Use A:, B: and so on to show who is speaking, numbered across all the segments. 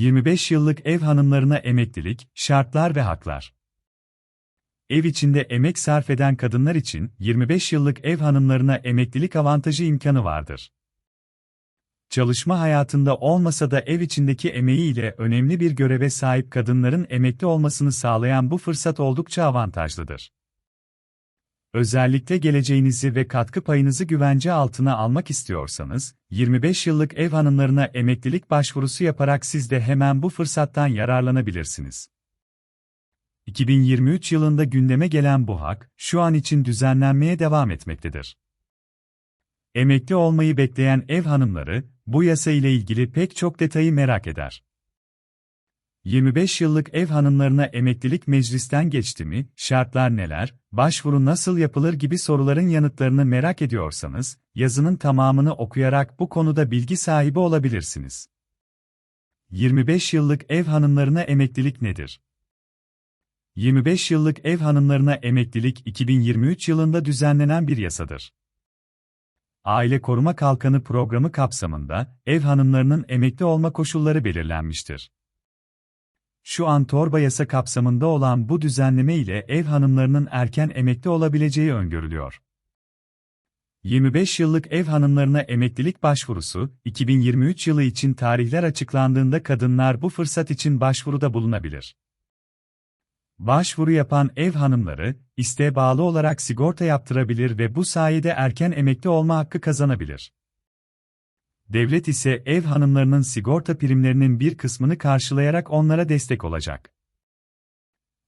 A: 25 yıllık ev hanımlarına emeklilik, şartlar ve haklar. Ev içinde emek sarf eden kadınlar için 25 yıllık ev hanımlarına emeklilik avantajı imkanı vardır. Çalışma hayatında olmasa da ev içindeki emeğiyle önemli bir göreve sahip kadınların emekli olmasını sağlayan bu fırsat oldukça avantajlıdır. Özellikle geleceğinizi ve katkı payınızı güvence altına almak istiyorsanız, 25 yıllık ev hanımlarına emeklilik başvurusu yaparak siz de hemen bu fırsattan yararlanabilirsiniz. 2023 yılında gündeme gelen bu hak, şu an için düzenlenmeye devam etmektedir. Emekli olmayı bekleyen ev hanımları, bu yasa ile ilgili pek çok detayı merak eder. 25 yıllık ev hanımlarına emeklilik meclisten geçti mi, şartlar neler, başvuru nasıl yapılır gibi soruların yanıtlarını merak ediyorsanız, yazının tamamını okuyarak bu konuda bilgi sahibi olabilirsiniz. 25 yıllık ev hanımlarına emeklilik nedir? 25 yıllık ev hanımlarına emeklilik 2023 yılında düzenlenen bir yasadır. Aile Koruma Kalkanı programı kapsamında ev hanımlarının emekli olma koşulları belirlenmiştir. Şu an torba yasa kapsamında olan bu düzenleme ile ev hanımlarının erken emekli olabileceği öngörülüyor. 25 yıllık ev hanımlarına emeklilik başvurusu, 2023 yılı için tarihler açıklandığında kadınlar bu fırsat için başvuruda bulunabilir. Başvuru yapan ev hanımları, isteğe bağlı olarak sigorta yaptırabilir ve bu sayede erken emekli olma hakkı kazanabilir. Devlet ise ev hanımlarının sigorta primlerinin bir kısmını karşılayarak onlara destek olacak.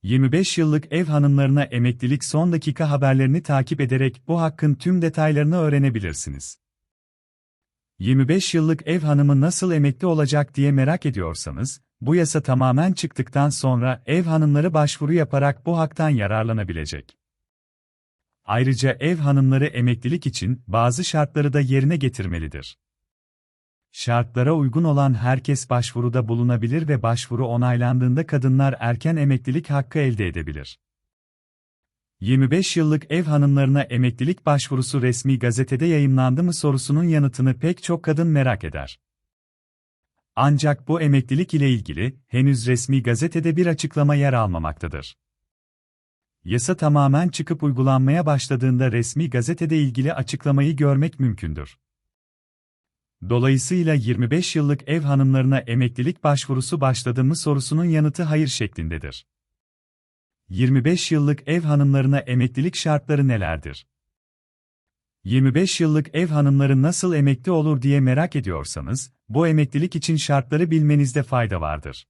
A: 25 yıllık ev hanımlarına emeklilik son dakika haberlerini takip ederek bu hakkın tüm detaylarını öğrenebilirsiniz. 25 yıllık ev hanımı nasıl emekli olacak diye merak ediyorsanız, bu yasa tamamen çıktıktan sonra ev hanımları başvuru yaparak bu haktan yararlanabilecek. Ayrıca ev hanımları emeklilik için bazı şartları da yerine getirmelidir. Şartlara uygun olan herkes başvuruda bulunabilir ve başvuru onaylandığında kadınlar erken emeklilik hakkı elde edebilir. 25 yıllık ev hanımlarına emeklilik başvurusu resmi gazetede yayımlandı mı sorusunun yanıtını pek çok kadın merak eder. Ancak bu emeklilik ile ilgili henüz resmi gazetede bir açıklama yer almamaktadır. Yasa tamamen çıkıp uygulanmaya başladığında resmi gazetede ilgili açıklamayı görmek mümkündür. Dolayısıyla 25 yıllık ev hanımlarına emeklilik başvurusu başladı mı sorusunun yanıtı hayır şeklindedir. 25 yıllık ev hanımlarına emeklilik şartları nelerdir? 25 yıllık ev hanımları nasıl emekli olur diye merak ediyorsanız, bu emeklilik için şartları bilmenizde fayda vardır.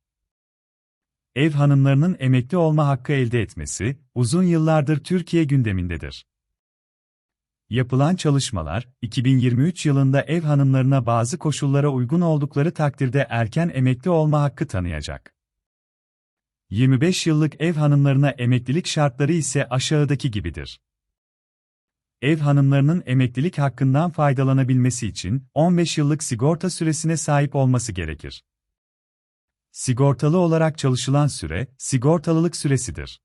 A: Ev hanımlarının emekli olma hakkı elde etmesi, uzun yıllardır Türkiye gündemindedir. Yapılan çalışmalar, 2023 yılında ev hanımlarına bazı koşullara uygun oldukları takdirde erken emekli olma hakkı tanıyacak. 25 yıllık ev hanımlarına emeklilik şartları ise aşağıdaki gibidir. Ev hanımlarının emeklilik hakkından faydalanabilmesi için 15 yıllık sigorta süresine sahip olması gerekir. Sigortalı olarak çalışılan süre, sigortalılık süresidir.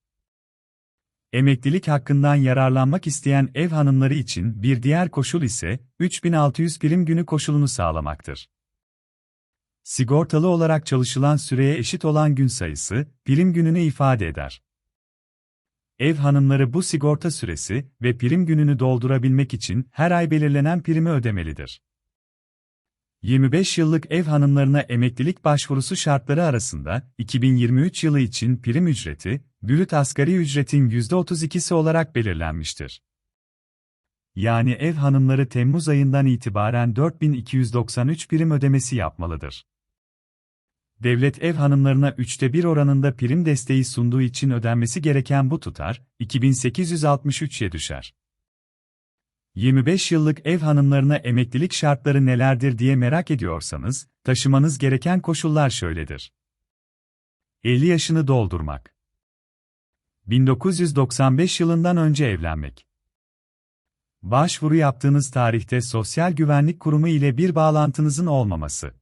A: Emeklilik hakkından yararlanmak isteyen ev hanımları için bir diğer koşul ise 3600 prim günü koşulunu sağlamaktır. Sigortalı olarak çalışılan süreye eşit olan gün sayısı, prim gününü ifade eder. Ev hanımları bu sigorta süresi ve prim gününü doldurabilmek için her ay belirlenen primi ödemelidir. 25 yıllık ev hanımlarına emeklilik başvurusu şartları arasında 2023 yılı için prim ücreti, brüt asgari ücretin %32'si olarak belirlenmiştir. Yani ev hanımları Temmuz ayından itibaren 4293 prim ödemesi yapmalıdır. Devlet ev hanımlarına üçte bir oranında prim desteği sunduğu için ödenmesi gereken bu tutar, 2863'ye düşer. 25 yıllık ev hanımlarına emeklilik şartları nelerdir diye merak ediyorsanız, taşımanız gereken koşullar şöyledir. 50 yaşını doldurmak. 1995 yılından önce evlenmek. Başvuru yaptığınız tarihte Sosyal Güvenlik Kurumu ile bir bağlantınızın olmaması.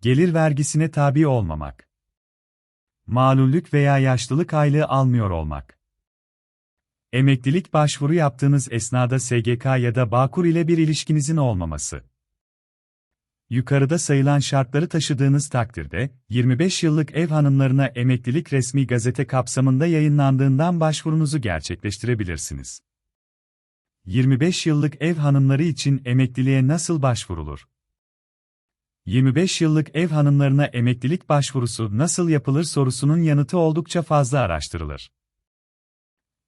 A: Gelir vergisine tabi olmamak. Malullük veya yaşlılık aylığı almıyor olmak. Emeklilik başvuru yaptığınız esnada SGK ya da Bağkur ile bir ilişkinizin olmaması. Yukarıda sayılan şartları taşıdığınız takdirde, 25 yıllık ev hanımlarına emeklilik resmi gazete kapsamında yayınlandığından başvurunuzu gerçekleştirebilirsiniz. 25 yıllık ev hanımları için emekliliğe nasıl başvurulur? 25 yıllık ev hanımlarına emeklilik başvurusu nasıl yapılır sorusunun yanıtı oldukça fazla araştırılır.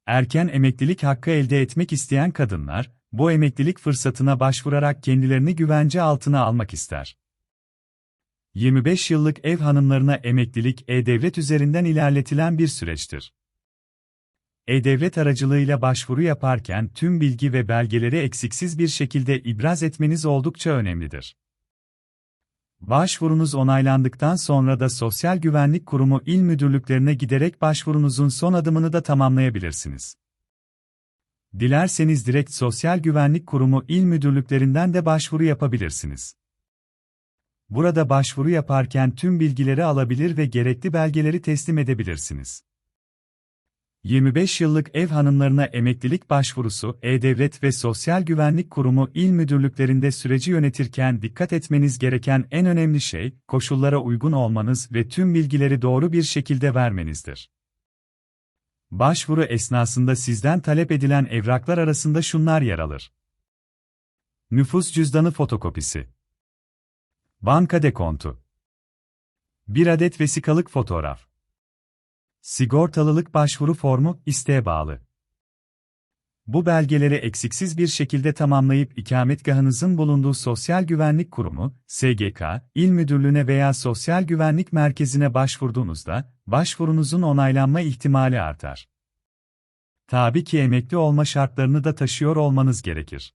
A: Erken emeklilik hakkı elde etmek isteyen kadınlar, bu emeklilik fırsatına başvurarak kendilerini güvence altına almak ister. 25 yıllık ev hanımlarına emeklilik e-devlet üzerinden ilerletilen bir süreçtir. E-Devlet aracılığıyla başvuru yaparken tüm bilgi ve belgeleri eksiksiz bir şekilde ibraz etmeniz oldukça önemlidir. Başvurunuz onaylandıktan sonra da Sosyal Güvenlik Kurumu il müdürlüklerine giderek başvurunuzun son adımını da tamamlayabilirsiniz. Dilerseniz direkt Sosyal Güvenlik Kurumu il müdürlüklerinden de başvuru yapabilirsiniz. Burada başvuru yaparken tüm bilgileri alabilir ve gerekli belgeleri teslim edebilirsiniz. 25 yıllık ev hanımlarına emeklilik başvurusu, E-Devlet ve Sosyal Güvenlik Kurumu il müdürlüklerinde süreci yönetirken dikkat etmeniz gereken en önemli şey, koşullara uygun olmanız ve tüm bilgileri doğru bir şekilde vermenizdir. Başvuru esnasında sizden talep edilen evraklar arasında şunlar yer alır. Nüfus cüzdanı fotokopisi. Banka dekontu. Bir adet vesikalık fotoğraf. Sigortalılık başvuru formu, isteğe bağlı. Bu belgeleri eksiksiz bir şekilde tamamlayıp ikametgahınızın bulunduğu Sosyal Güvenlik Kurumu, SGK, il müdürlüğüne veya Sosyal Güvenlik Merkezi'ne başvurduğunuzda, başvurunuzun onaylanma ihtimali artar. Tabii ki emekli olma şartlarını da taşıyor olmanız gerekir.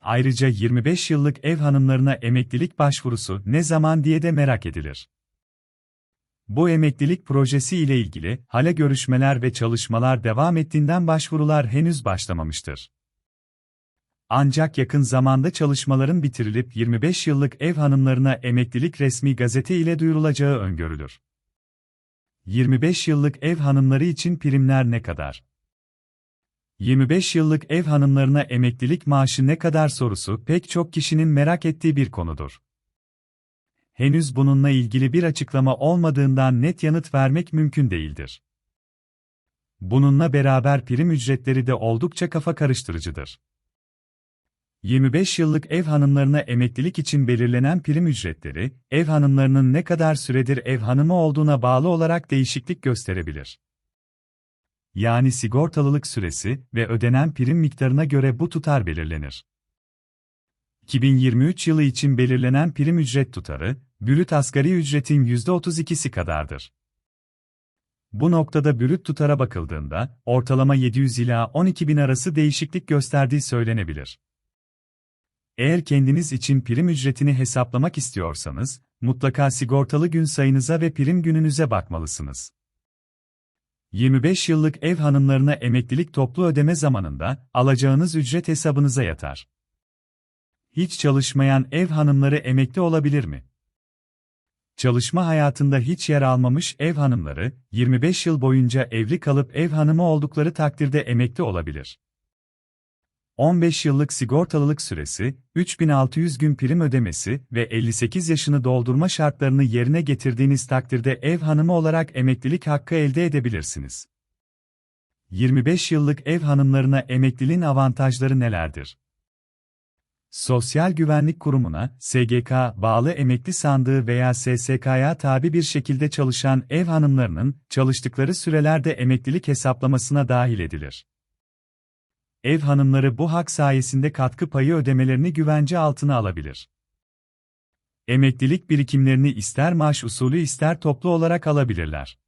A: Ayrıca 25 yıllık ev hanımlarına emeklilik başvurusu ne zaman diye de merak edilir. Bu emeklilik projesi ile ilgili hala görüşmeler ve çalışmalar devam ettiğinden başvurular henüz başlamamıştır. Ancak yakın zamanda çalışmaların bitirilip 25 yıllık ev hanımlarına emeklilik resmi gazete ile duyurulacağı öngörülür. 25 yıllık ev hanımları için primler ne kadar? 25 yıllık ev hanımlarına emeklilik maaşı ne kadar sorusu pek çok kişinin merak ettiği bir konudur henüz bununla ilgili bir açıklama olmadığından net yanıt vermek mümkün değildir. Bununla beraber prim ücretleri de oldukça kafa karıştırıcıdır. 25 yıllık ev hanımlarına emeklilik için belirlenen prim ücretleri, ev hanımlarının ne kadar süredir ev hanımı olduğuna bağlı olarak değişiklik gösterebilir. Yani sigortalılık süresi ve ödenen prim miktarına göre bu tutar belirlenir. 2023 yılı için belirlenen prim ücret tutarı, bürüt asgari ücretin %32'si kadardır. Bu noktada bürüt tutara bakıldığında, ortalama 700 ila 12 bin arası değişiklik gösterdiği söylenebilir. Eğer kendiniz için prim ücretini hesaplamak istiyorsanız, mutlaka sigortalı gün sayınıza ve prim gününüze bakmalısınız. 25 yıllık ev hanımlarına emeklilik toplu ödeme zamanında, alacağınız ücret hesabınıza yatar. Hiç çalışmayan ev hanımları emekli olabilir mi? Çalışma hayatında hiç yer almamış ev hanımları, 25 yıl boyunca evli kalıp ev hanımı oldukları takdirde emekli olabilir. 15 yıllık sigortalılık süresi, 3600 gün prim ödemesi ve 58 yaşını doldurma şartlarını yerine getirdiğiniz takdirde ev hanımı olarak emeklilik hakkı elde edebilirsiniz. 25 yıllık ev hanımlarına emekliliğin avantajları nelerdir? Sosyal Güvenlik Kurumu'na, SGK, bağlı emekli sandığı veya SSK'ya tabi bir şekilde çalışan ev hanımlarının, çalıştıkları sürelerde emeklilik hesaplamasına dahil edilir. Ev hanımları bu hak sayesinde katkı payı ödemelerini güvence altına alabilir. Emeklilik birikimlerini ister maaş usulü ister toplu olarak alabilirler.